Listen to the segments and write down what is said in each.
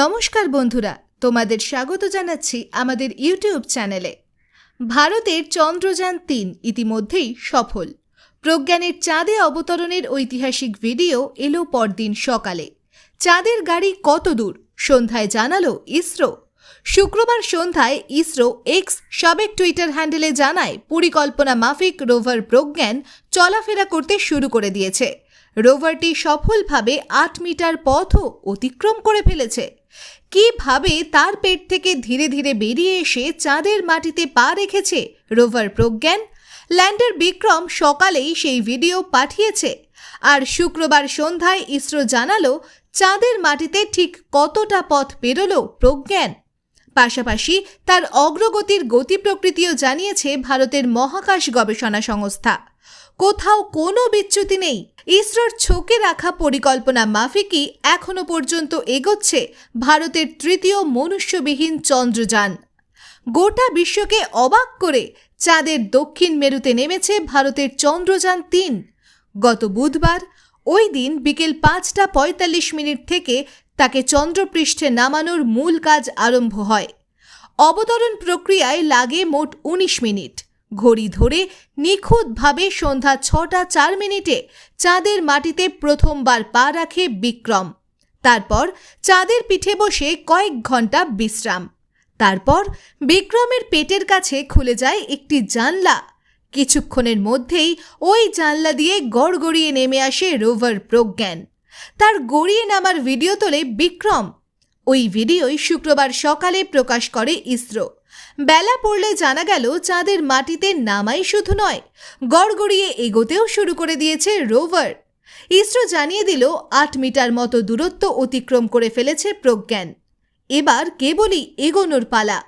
নমস্কার বন্ধুরা, তোমাদের স্বাগত জানাচ্ছি আমাদের ইউটিউব চ্যানেলে। ভারতের চন্দ্রযান তিন ইতিমধ্যেই সফল। প্রজ্ঞানের চাঁদে অবতরণের ঐতিহাসিক ভিডিও এলো পরদিন সকালে। চাঁদের গাড়ি কত দূর? সন্ধ্যায় জানালো ইসরো। শুক্রবার সন্ধ্যায় ইসরো এক্স সাবেক টুইটার হ্যান্ডেলে জানায়, পরিকল্পনা মাফিক রোভার প্রজ্ঞান চলাফেরা করতে শুরু করে দিয়েছে। রোভারটি সফলভাবে আট মিটার পথও অতিক্রম করে ফেলেছে। কীভাবে তার পেট থেকে ধীরে ধীরে বেরিয়ে এসে চাঁদের মাটিতে পা রেখেছে রোভার প্রজ্ঞান? ল্যান্ডার বিক্রম সকালেই সেই ভিডিও পাঠিয়েছে। আর শুক্রবার সন্ধ্যায় ইসরো জানালো, চাঁদের মাটিতে ঠিক কতটা পথ পেরোলো প্রজ্ঞান? পাশাপাশি তার অগ্রগতির গতি প্রকৃতিও জানিয়েছে ভারতের মহাকাশ গবেষণা সংস্থা। কোথাও কোনো বিচ্যুতি নেই। ইসরোর ছোকে রাখা পরিকল্পনা মাফিকই এখনও পর্যন্ত এগোচ্ছে ভারতের তৃতীয় মনুষ্যবিহীন চন্দ্রযান। গোটা বিশ্বকে অবাক করে চাঁদের দক্ষিণ মেরুতে নেমেছে ভারতের চন্দ্রযান তিন। গত বুধবার ওই দিন বিকেল পাঁচটা পঁয়তাল্লিশ মিনিট থেকে তাকে চন্দ্রপৃষ্ঠে নামানোর মূল কাজ আরম্ভ হয়। অবতরণ প্রক্রিয়ায় লাগে মোট উনিশ মিনিট। ঘড়ি ধরে নিখুঁতভাবে সন্ধ্যা ছটা চার মিনিটে চাঁদের মাটিতে প্রথমবার পা রাখে বিক্রম। তারপর চাঁদের পিঠে বসে কয়েক ঘণ্টা বিশ্রাম। তারপর বিক্রমের পেটের কাছে খুলে যায় একটি জানলা। কিছুক্ষণের মধ্যেই ওই জানলা দিয়ে গড়গড়িয়ে নেমে আসে রোভার প্রজ্ঞান। তার গড়িয়ে নামার ভিডিও তোলে বিক্রম। ওই ভিডিওই শুক্রবার সকালে প্রকাশ করে ইসরো। বেলা পড়লে জানা গেল চাঁদের মাটিতে নামাই শুধু নয়, গড়গড়িয়ে এগোতেও শুরু করে দিয়েছে রোভার। ইসরো জানিয়ে দিল, আট মিটার মতো দূরত্ব অতিক্রম করে ফেলেছে প্রজ্ঞান। এবার কেবলই এগোনোর পালা।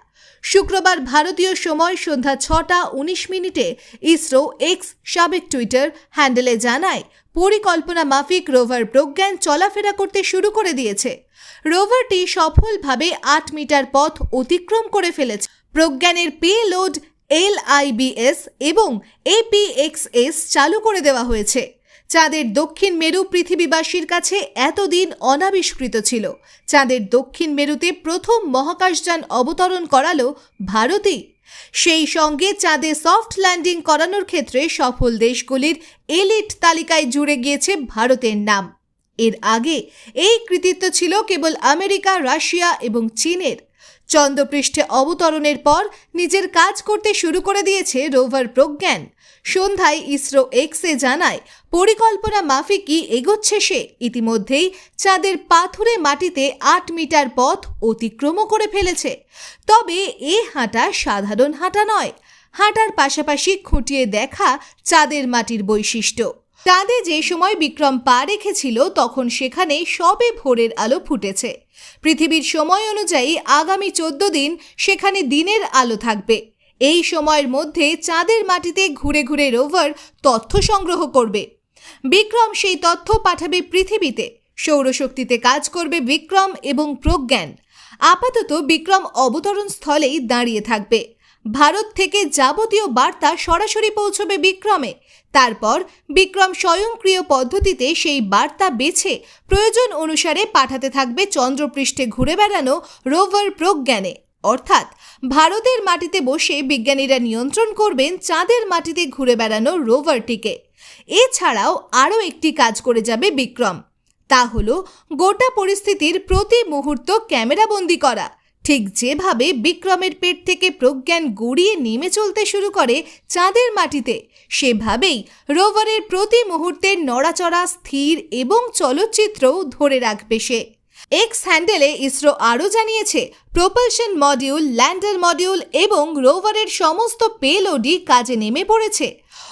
শুক্রবার ভারতীয় সময় সন্ধ্যা ছটা উনিশ মিনিটে ইসরো এক্স সাবেক টুইটার হ্যান্ডেলে জানায়, পরিকল্পনা মাফিক রোভার প্রজ্ঞান চলাফেরা করতে শুরু করে দিয়েছে। রোভারটি সফলভাবে আট মিটার পথ অতিক্রম করে ফেলেছে। প্রজ্ঞানের পে লোড এল আইবিএস এবং এপিএক্সএস চালু করে দেওয়া হয়েছে। চাঁদের দক্ষিণ মেরু পৃথিবীবাসীর কাছে এতদিন অনাবিষ্কৃত ছিল। চাঁদের দক্ষিণ মেরুতে প্রথম মহাকাশযান অবতরণ করালো ভারতই। সেই সঙ্গে চাঁদে সফট ল্যান্ডিং করানোর ক্ষেত্রে সফল দেশগুলির এলিট তালিকায় জুড়ে গিয়েছে ভারতের নাম। এর আগে এই কৃতিত্ব ছিল কেবল আমেরিকা, রাশিয়া এবং চীনের। চন্দ্রপৃষ্ঠে অবতরণের পর নিজের কাজ করতে শুরু করে দিয়েছে রোভার প্রজ্ঞান। সন্ধ্যায় ইসরো এক্সে জানায়, পরিকল্পনা মাফিকই এগোচ্ছে সে। ইতিমধ্যেই চাঁদের পাথুরে মাটিতে আট মিটার পথ অতিক্রমও করে ফেলেছে। তবে এ হাঁটা সাধারণ হাঁটা নয়। হাঁটার পাশাপাশি খুঁটিয়ে দেখা চাঁদের মাটির বৈশিষ্ট্য। চাঁদে যে সময় বিক্রম পা রেখেছিল, তখন সেখানে সবে ভোরের আলো ফুটেছে। পৃথিবীর সময় অনুযায়ী আগামী চোদ্দ দিন সেখানে দিনের আলো থাকবে। এই সময়ের মধ্যে চাঁদের মাটিতে ঘুরে ঘুরে রোভার তথ্য সংগ্রহ করবে। বিক্রম সেই তথ্য পাঠাবে পৃথিবীতে। সৌরশক্তিতে কাজ করবে বিক্রম এবং প্রজ্ঞান। আপাতত বিক্রম অবতরণ স্থলেই দাঁড়িয়ে থাকবে। ভারত থেকে যাবতীয় বার্তা সরাসরি পৌঁছবে বিক্রমে। তারপর বিক্রম স্বয়ংক্রিয় পদ্ধতিতে সেই বার্তা বেছে প্রয়োজন অনুসারে পাঠাতে থাকবে চন্দ্রপৃষ্ঠে ঘুরে বেড়ানো রোভার প্রজ্ঞানে। অর্থাৎ ভারতের মাটিতে বসে বিজ্ঞানীরা নিয়ন্ত্রণ করবেন চাঁদের মাটিতে ঘুরে বেড়ানো রোভারটিকে। এছাড়াও আরও একটি কাজ করে যাবে বিক্রম। তা হলো গোটা পরিস্থিতির প্রতি মুহূর্ত ক্যামেরাবন্দি করা। ঠিক যেভাবে বিক্রমের পেট থেকে প্রজ্ঞান গড়িয়ে নেমে চলতে শুরু করে চাঁদের মাটিতে, সেভাবেই রোভারের প্রতি মুহূর্তের নড়াচড়া স্থির এবং চলচ্চিত্রও ধরে রাখবে সে। এক্স হ্যান্ডেলে ইসরো আরও জানিয়েছে প্রোপালশন মডিউল ল্যান্ডার মডিউল এবং রোভারের সমস্ত পেলোডই কাজে নেমে পড়েছে।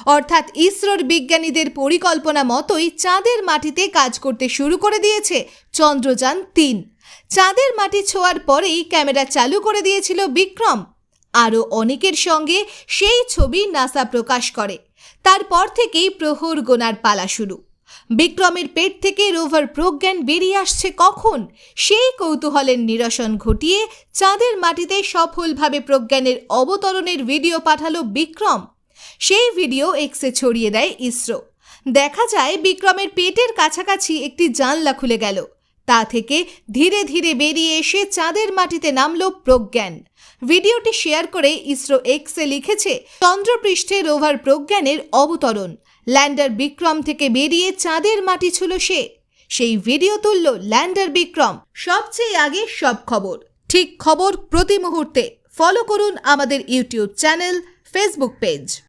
অর্থাৎ ইসরোর বিজ্ঞানীদের পরিকল্পনা মতোই চাঁদের মাটিতে কাজ করতে শুরু করে দিয়েছে চন্দ্রযান তিন। চাঁদের মাটি ছোঁয়ার পরেই ক্যামেরা চালু করে দিয়েছিল বিক্রম। আরও অনেকের সঙ্গে সেই ছবি নাসা প্রকাশ করে। তারপর থেকেই প্রহর গোনার পালা শুরু। বিক্রমের পেট থেকে রোভার প্রজ্ঞান বেরিয়ে আসছে কখন? সেই কৌতূহলের নিরসন ঘটিয়ে চাঁদের মাটিতে সফলভাবে প্রজ্ঞানের অবতরণের ভিডিও পাঠালো বিক্রম। সেই ভিডিও এক্সে ছড়িয়ে দেয় ইসরো। দেখা যায় বিক্রমের পেটের কাছাকাছি একটি জানলা খুলে গেল। তা থেকে ধীরে ধীরে বেরিয়ে এসে চাঁদের মাটিতে নামল প্রজ্ঞান। ভিডিওটি শেয়ার করে ইসরো এক্সে লিখেছে, চন্দ্রপৃষ্ঠে রোভার প্রজ্ঞানের অবতরণ। ল্যান্ডার বিক্রম থেকে বেরিয়ে চাঁদের মাটি ছিল সে। সেই ভিডিও তুলল ল্যান্ডার বিক্রম। সবচেয়ে আগে সব খবর। ঠিক খবর প্রতি মুহূর্তে। ফলো করুন আমাদের ইউটিউব চ্যানেল, ফেসবুক পেজ।